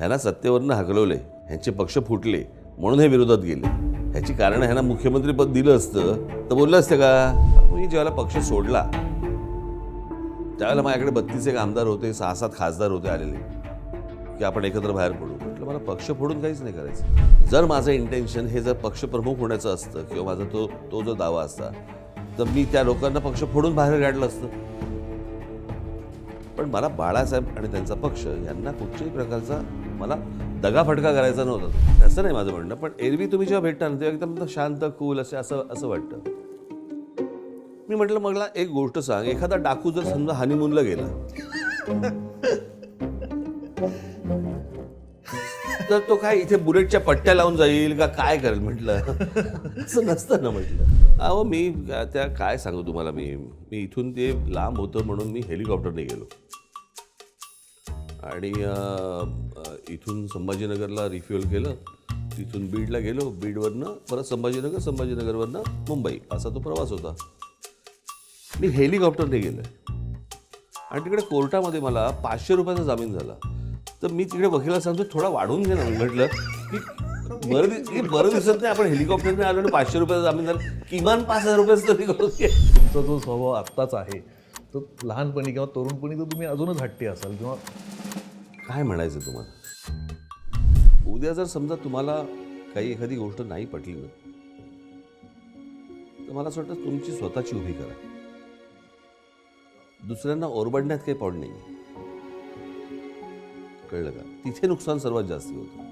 ह्यांना सत्तेवरनं हकलवले ह्यांचे पक्ष फुटले म्हणून हे विरोधात गेले. ह्याची कारण ह्यांना मुख्यमंत्रीपद दिलं असतं तर बोललं असतं का? मी ज्यावेळेला पक्ष सोडला त्यावेळेला माझ्याकडे बत्तीस एक आमदार होते सहा सात खासदार होते आलेले की आपण एकत्र बाहेर पडू. म्हटलं मला पक्ष फोडून काहीच नाही करायचं. जर माझं इंटेन्शन हे जर पक्षप्रमुख होण्याचं असतं किंवा माझा तो तो जो दावा असता तर मी त्या लोकांना पक्ष फोडून बाहेर काढलं असतं. पण मला बाळासाहेब आणि त्यांचा पक्ष यांना कुठच्याही प्रकारचा मला दगाफटका करायचा नव्हता. असं नाही माझं म्हणणं. पण एरवी तुम्ही जेव्हा भेटता ना तेव्हा एकदम शांत कूल असे असं असं वाटतं. मी म्हटलं मला एक गोष्ट सांग. एखादा डाकू जर समजा हनीमूनला गेला. तर तो काय इथे बुलेटच्या पट्ट्या लावून जाईल का काय करेल म्हटलं. असं नसतं ना म्हटलं. अहो मी त्या काय सांगू तुम्हाला मी मी इथून ते लांब होतं म्हणून मी हेलिकॉप्टरने गेलो. आणि इथून संभाजीनगरला रिफ्युअल केलं. तिथून बीडला गेलो. बीडवरनं परत संभाजीनगर संभाजीनगरवरनं मुंबई. असा तो प्रवास होता. मी हेलिकॉप्टरने गेलो आणि तिकडे कोर्टामध्ये मला पाचशे रुपयाचा जामीन झाला. तर मी तिकडे वकिला सांगतो थोडा वाढवून घे ना. म्हटलं की बरं की बरं दिसत नाही आपण हेलिकॉप्टरने आलो आणि पाचशे रुपयाचा जामीन झाला. किमान पाच हजार रुपयाचं तरी करून घे तुमचा जो स्वभाव आत्ताच आहे तो लहानपणी किंवा तरुणपणी तर तुम्ही अजूनच हट्टी असाल किंवा काय म्हणायचं तुम्हाला? उद्या जर समजा तुम्हाला काही एखादी गोष्ट नाही पटली ना तर मला असं वाटतं तुमची स्वतःची उभी करा. दुसऱ्यांना ओरबडण्यात काही पॉईंट नाही कळलं का? तिथे नुकसान सर्वात जास्त होतं.